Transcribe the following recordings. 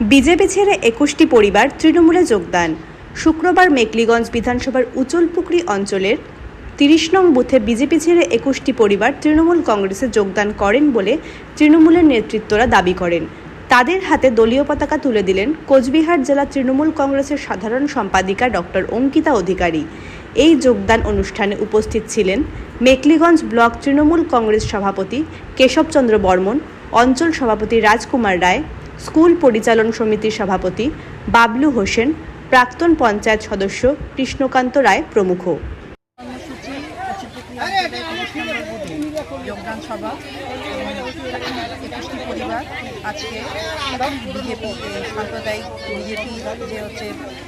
BJP ছেড়ে একুশটি পরিবার তৃণমূলে যোগদান। শুক্রবার মেকলিগঞ্জ বিধানসভার উচলপুকুরি অঞ্চলের তিরিশ নং বুথে বিজেপি ছেড়ে একুশটি পরিবার তৃণমূল কংগ্রেসে যোগদান করেন বলে তৃণমূলের নেতৃত্বরা দাবি করেন। তাদের হাতে দলীয় পতাকা তুলে দিলেন কোচবিহার জেলা তৃণমূল কংগ্রেসের সাধারণ সম্পাদিকা ডক্টর অঙ্কিতা অধিকারী। এই যোগদান অনুষ্ঠানে উপস্থিত ছিলেন মেকলিগঞ্জ ব্লক তৃণমূল কংগ্রেস সভাপতি কেশবচন্দ্র বর্মন, অঞ্চল সভাপতি রাজকুমার রায় স্কুল পরিচালন সমিতির সভাপতি বাবলু হোসেন প্রাক্তন পঞ্চায়েত সদস্য কৃষ্ণকান্ত রায় প্রমুখ। যোগদান সভা একুশটি পরিবার আজকে বিজেপি সাম্প্রদায়িক বিজেপি যে হচ্ছে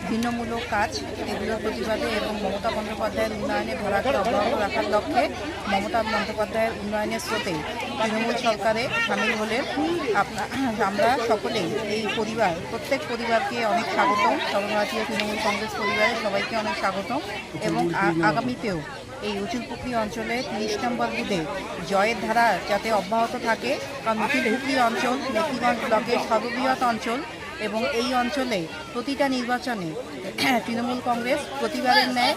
ভিন্নমূলক কাজ এগুলোর প্রতিবাদে এবং মমতা বন্দ্যোপাধ্যায়ের উন্নয়নে ধরাকে অব্যাহত রাখার লক্ষ্যে মমতা বন্দ্যোপাধ্যায়ের উন্নয়নের স্রোতে তৃণমূল সরকারে সামিল হলে আমরা সকলেই এই পরিবার প্রত্যেক পরিবারকে অনেক স্বাগতম। সর্বভারতীয় তৃণমূল কংগ্রেস পরিবারের সবাইকে অনেক স্বাগতম এবং আগামীতেও এই উচুলপুকুরি অঞ্চলে তিরিশ নম্বর বুথে জয়ের ধারা যাতে অব্যাহত থাকে, কারণ উচুলপুকুরি অঞ্চল মেকিগঞ্জ ব্লকের সর্ববৃহৎ অঞ্চল এবং এই অঞ্চলে প্রতিটা নির্বাচনে তৃণমূল কংগ্রেস প্রতিবারের ন্যায়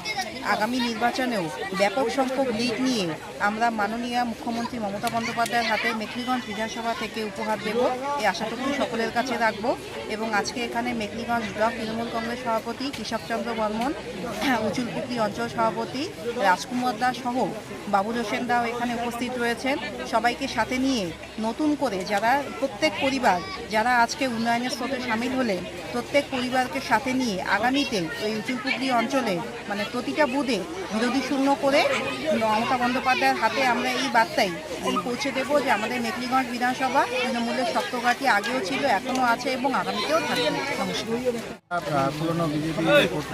আগামী নির্বাচনেও ব্যাপক সংখ্যক লিড নিয়ে আমরা মাননীয় মুখ্যমন্ত্রী মমতা বন্দ্যোপাধ্যায়ের হাতে মেখলিগঞ্জ বিধানসভা থেকে উপহার দেব। এই আশাটুকু সকলের কাছে রাখব। এবং আজকে এখানে মেখলিগঞ্জ ব্লক তৃণমূল কংগ্রেস সভাপতি কৃষকচন্দ্র বর্মন উচুলপুকুরি অঞ্চল সভাপতি রাজকুমার দাস সহ বাবুল হোসেন দাও এখানে উপস্থিত রয়েছেন। সবাইকে সাথে নিয়ে নতুন করে যারা প্রত্যেক পরিবার, যারা আজকে উন্নয়নের স্রোতে সামিল হলেন, প্রত্যেক পরিবারকে সাথে নিয়ে আগামীতে ওই উচুলপুকুরি অঞ্চলে মানে প্রতিটা বুধে বিরোধী শূন্য করে মমতা বন্দ্যোপাধ্যায়ের হাতে আমরা এই বার্তাই এই পৌঁছে দেব যে আমাদের মেকলিগঞ্জ বিধানসভা তৃণমূলের শক্তঘাটি আগেও ছিল এখনও আছে এবং আগামীতেও থাকবে। বিজেপি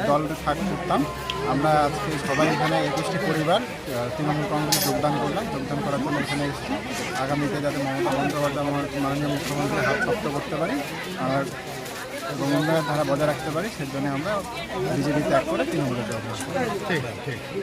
দল করতাম। আমরা আজকে সবাই এখানে একুশটি পরিবার তৃণমূল কংগ্রেসে যোগদান করলাম, যোগদান করার জন্য এখানে এসেছি। আগামীতে যাতে মমতা বন্দ্যোপাধ্যায়, মাননীয় মুখ্যমন্ত্রী হাত শক্ত করতে পারি, আর এবং আমরা ধারা বজায় রাখতে পারি সেজন্য আমরা বিজেপি ত্যাগ করে তৃণমূলে ঠিক করি